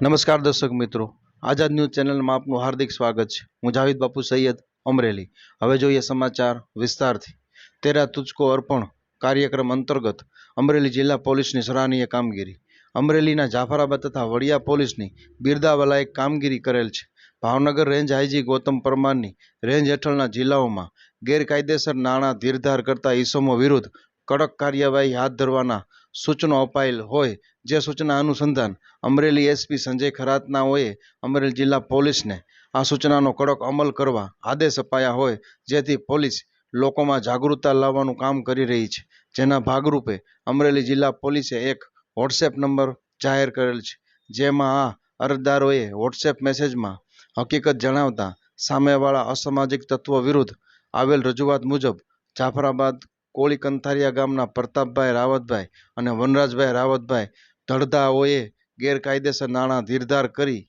નમસ્કાર દર્શક મિત્રો. આઝાદ ન્યૂઝ ચેનલમાં આપનું હાર્દિક સ્વાગત છે. હું જાવેદ બાપુ સૈયદ અમરેલી. હવે જોઈએ સમાચાર વિસ્તારથી. તેરા તુચકો અર્પણ કાર્યક્રમ અંતર્ગત અમરેલી જિલ્લા પોલીસની સરાહનીય કામગીરી. અમરેલીના જાફરાબાદ તથા વડિયા પોલીસની બિરદાવલાયક કામગીરી કરેલ છે. ભાવનગર રેન્જ આઈજી ગૌતમ પરમારની રેન્જ હેઠળના જિલ્લાઓમાં ગેરકાયદેસર નાણાં ધીરધાર કરતા ઈસમો વિરુદ્ધ કડક કાર્યવાહી હાથ ધરવાના સૂચનો અપાયેલ હોય, જે સૂચના અનુસંધાન અમરેલી એસપી સંજય ખરાતનાઓએ અમરેલી જિલ્લા પોલીસને આ સૂચનાનો કડક અમલ કરવા આદેશ અપાયા હોય, જેથી પોલીસ લોકોમાં જાગૃતતા લાવવાનું કામ કરી રહી છે. જેના ભાગરૂપે અમરેલી જિલ્લા પોલીસે એક વોટ્સએપ નંબર જાહેર કરેલ છે, જેમાં આ અરજદારોએ વોટ્સએપ મેસેજમાં હકીકત જણાવતા સામેવાળા અસામાજિક તત્વો વિરુદ્ધ આવેલ રજૂઆત મુજબ જાફરાબાદ કોળી કંથારિયા ગામના પ્રતાપભાઈ રાવતભાઈ અને વનરાજભાઈ રાવતભાઈ ધડધાઓએ ગેરકાયદેસર નાણાં ધીરધાર કરી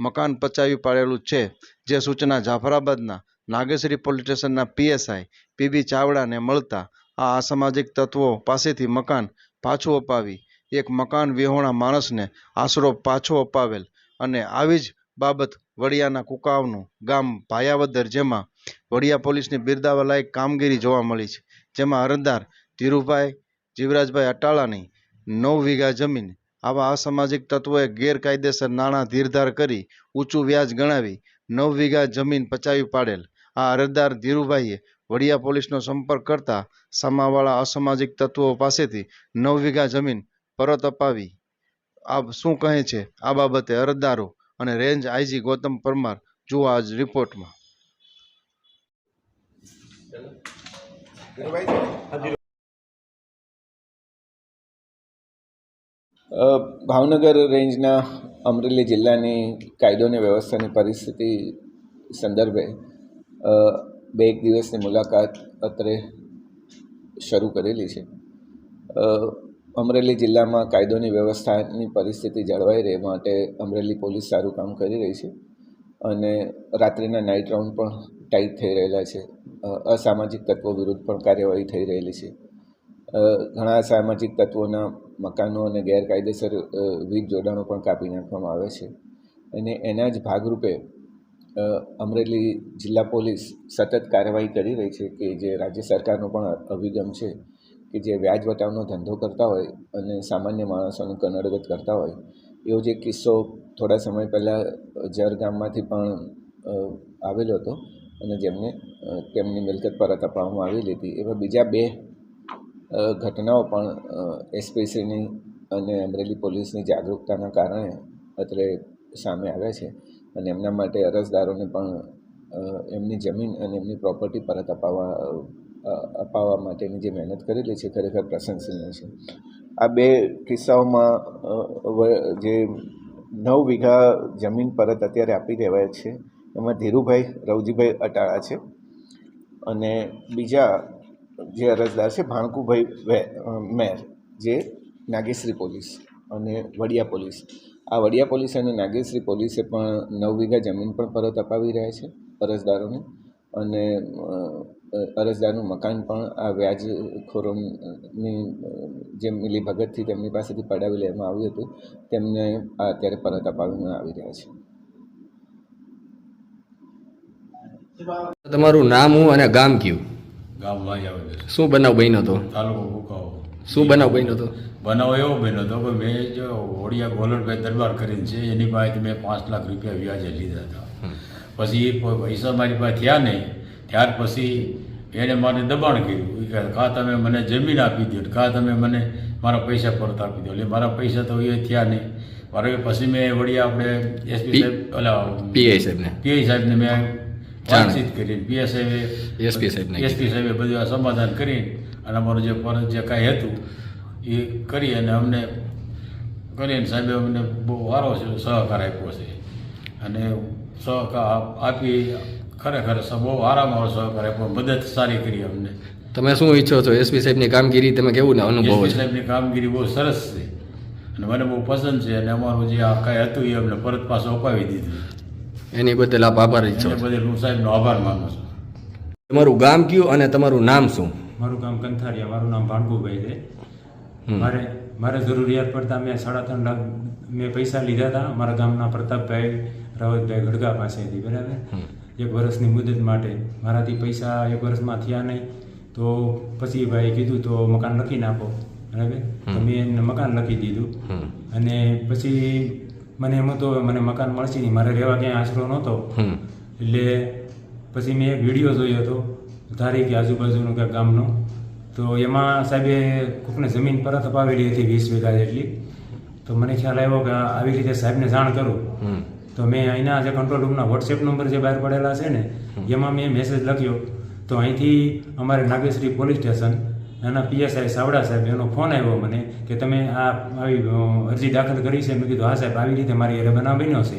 મકાન પચાવી પાડેલું છે. જે સૂચના જાફરાબાદના નાગેશ્વરી પોલીસ સ્ટેશનના પીએસઆઈ પીબી ચાવડાને મળતા આ અસામાજિક તત્વો પાસેથી મકાન પાછું અપાવી, એક મકાન વિહોણા માણસને આશરો પાછો અપાવેલ અને આવી જ બાબત વડિયાના કુકાવનું ગામ ભાયાવદર જેમાં વડિયા પોલીસની બિરદાવલાયક કામગીરી જોવા મળી છે. જેમાં અરજદાર ધીરુભાઈ, જીવરાજભાઈ અટાળાની નવ વીઘા જમીન, આવા અસામાજિક તત્વોએ ગેરકાયદેસર નાણાં ધીરધાર કરી ઊંચું વ્યાજ ગણાવી નવ વીઘા જમીન પચાવી પાડેલ. આ અરજદાર ધીરુભાઈએ વડિયા પોલીસનો સંપર્ક કરતા સામાવાળા અસામાજિક તત્વો પાસેથી નવ વીઘા જમીન પરત અપાવી. આ શું કહે છે? આ બાબતે અરજદારો અને રેન્જ આઈજી ગૌતમ પરમાર જુઓ આજ રિપોર્ટમાં. ભાવનગર રેન્જના અમરેલી જિલ્લાની કાયદો અને વ્યવસ્થાની પરિસ્થિતિ સંદર્ભે બે એક દિવસની મુલાકાત અત્રે શરૂ કરેલી છે. અમરેલી જિલ્લામાં કાયદોની વ્યવસ્થાની પરિસ્થિતિ જળવાઈ રહે માટે અમરેલી પોલીસ સારું કામ કરી રહી છે. અને રાત્રિના નાઇટ રાઉન્ડ પણ ટાઈટ થઈ રહેલા છે. અસામાજિક તત્વો વિરુદ્ધ પણ કાર્યવાહી થઈ રહેલી છે. ઘણા સામાજિક તત્વોના મકાનો અને ગેરકાયદેસર વીજ જોડાણો પણ કાપી નાખવામાં આવે છે. અને એના જ ભાગરૂપે અમરેલી જિલ્લા પોલીસ સતત કાર્યવાહી કરી રહી છે કે જે રાજ્ય સરકારનો પણ અભિગમ છે કે જે વ્યાજ વટાવનો ધંધો કરતા હોય અને સામાન્ય માણસોને કનડગત કરતા હોય એવો જે કિસ્સો થોડા સમય પહેલાં જર ગામમાંથી પણ આવેલો હતો અને જેમને તેમની મિલકત પરત અપાવવામાં આવેલી હતી એવા બીજા બે ઘટનાઓ પણ એસપીસીની અને અમરેલી પોલીસની જાગૃતતાના કારણે અત્રે સામે આવ્યા છે અને એમના માટે અરજદારોને પણ એમની જમીન અને એમની પ્રોપર્ટી પરત અપાવવા અપાવવા માટેની જે મહેનત કરેલી છે, ખરેખર પ્રશંસનીય છે. આ બે કિસ્સાઓમાં જે નવ વીઘા જમીન પરત અત્યારે આપી દેવાય છે, એમાં ધીરુભાઈ, રવજીભાઈ અટાળા છે. અને બીજા જે અરજદાર છે, ભાણકુભાઈ મેર, જે નાગેશ્રી પોલીસ અને વડિયા પોલીસ. આ વડિયા પોલીસ અને નાગેશ્રી પોલીસે પણ નવ વીઘા જમીન પણ પરત અપાવી રહ્યા છે અરજદારોને. અને અરજદારનું મકાન પણ આ વ્યાજખોરોની જે મિલીભગતથી તેમની પાસેથી પડાવી લેવામાં આવ્યું હતું તેમને આ અત્યારે પરત અપાવીને આવી રહ્યા છે. તમારું નામ હું અને ગામ કયું? ગામ આવેલું શું બનાવ બન્યો હતો? તાલુકો ભૂકાવો શું બનાવ બન્યો હતો? બનાવ એવો બન્યો હતો કે મેં જો ઓડિયા ગોલડભાઈ દરબાર કરીને છે એની પાસેથી મેં પાંચ લાખ રૂપિયા વ્યાજે લીધા હતા. પછી એ પૈસા મારી પાસે થયા નહીં ત્યાર પછી એણે મને દબાણ કર્યું. કે કાં તમે મને જમીન આપી દો કાં તમે મને મારા પૈસા પરત આપી દો એટલે મારા પૈસા તો એ થયા નહીં. મારે પછી મેં વળી આપણે એસપી સાહેબ ઓલા પીઆઈ સાહેબને. પીઆઈ સાહેબને મેં વાતચીત કરી પીએસ સાહેબે એસપી સાહેબને. એસપી સાહેબે બધું આ સમાધાન કરી અને અમારું જે ફરજ જે કાંઈ હતું એ કરી અને અમને કરીને સાહેબે અમને બહુ સારો છે સહકાર આપ્યો છે. અને સહકાર આપ- આપી ખરેખર સ- બહુ આરામ સહકાર આપ્યો. મદદ સારી કરી અમને. તમે શું ઈચ્છો છો? એસપી સાહેબની કામગીરી તમે કેવું ને અનુભવો એસપી સાહેબની કામગીરી બહુ સરસ છે. અને મને બહુ પસંદ છે અને અમારું જે આ કાંઈ હતું એ અમને પરત પાછું અપાવી દીધું. એની બદલ આપ આભાર ઈચ્છો એને બદલ હું સાહેબનો આભાર માનું છું. તમારું ગામ કયું અને તમારું નામ શું? મારું ગામ કંથારિયા. મારું નામ ભાણકુભાઈ છે. મારે મારે જરૂરિયાત પડતા મેં સાડા ત્રણ લાખ મેં પૈસા લીધા હતા. મારા ગામના પ્રતાપભાઈ રાવતભાઈ ગડગા પાસેથી બરાબર? એક વર્ષની મુદત માટે. મારાથી પૈસા એક વર્ષમાં થયા નહીં. તો પછી ભાઈ કીધું તો મકાન લખી નાખો. બરાબર? તો મેં એમને મકાન લખી દીધું. અને પછી મને એમ તો મને મકાન મળશે નહીં. મારે રહેવા ક્યાંય આશરો નહોતો. એટલે પછી મેં એક વીડિયો જોયો હતો ધારી કે આજુબાજુનો ક્યાંક ગામનો. તો એમાં સાહેબે કોકને જમીન પરત અપાવેલી હતી વીસ વીઘા જેટલી. તો મને ખ્યાલ આવ્યો કે આવી રીતે સાહેબને જાણ કરું. તો મેં અહીંના જે કંટ્રોલ રૂમના વોટ્સએપ નંબર જે બહાર પડેલા છે ને એમાં મેં મેસેજ લખ્યો. તો અહીંથી અમારે નાગેશ્રી પોલીસ સ્ટેશન એના પીએસઆઈ સાવડા સાહેબ એનો ફોન આવ્યો મને કે તમે આ આવી અરજી દાખલ કરી છે. મેં કીધું હા સાહેબ આવી રીતે મારી ઘરે બનાવ બન્યો છે.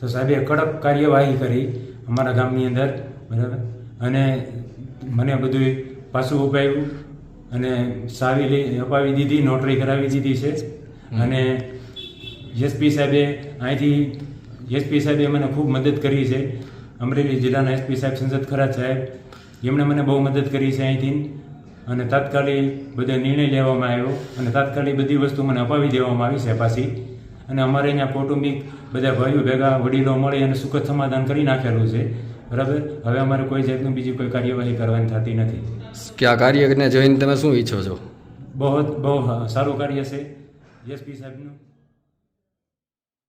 તો સાહેબે કડક કાર્યવાહી કરી અમારા ગામની અંદર બરાબર? અને મને બધું પાછું ઉપાયું અને સાવી અપાવી દીધી નોટરી કરાવી દીધી છે. અને એસપી સાહેબે અહીંથી એસપી સાહેબે મને ખૂબ મદદ કરી છે. અમરેલી જિલ્લાના એસપી સાહેબ સંસદ ખરા સાહેબ એમણે મને બહુ મદદ કરી છે અહીંથી. અને તાત્કાલિક બધો નિર્ણય લેવામાં આવ્યો અને તાત્કાલિક બધી વસ્તુ મને અપાવી દેવામાં આવી છે પાછી. અને અમારે અહીંયા કૌટુંબિક બધા ભાઈઓ ભેગા વડીલો મળી અને સુખદ સમાધાન કરી નાખેલું છે. બરાબર? હવે અમારે કોઈ જાતનું બીજી કોઈ કાર્યવાહી કરવાની થતી નથી. કે આ કાર્યને જોઈને તમે શું ઈચ્છો છો? બહુ બહુ સારું કાર્ય છે. એસપી સાહેબનું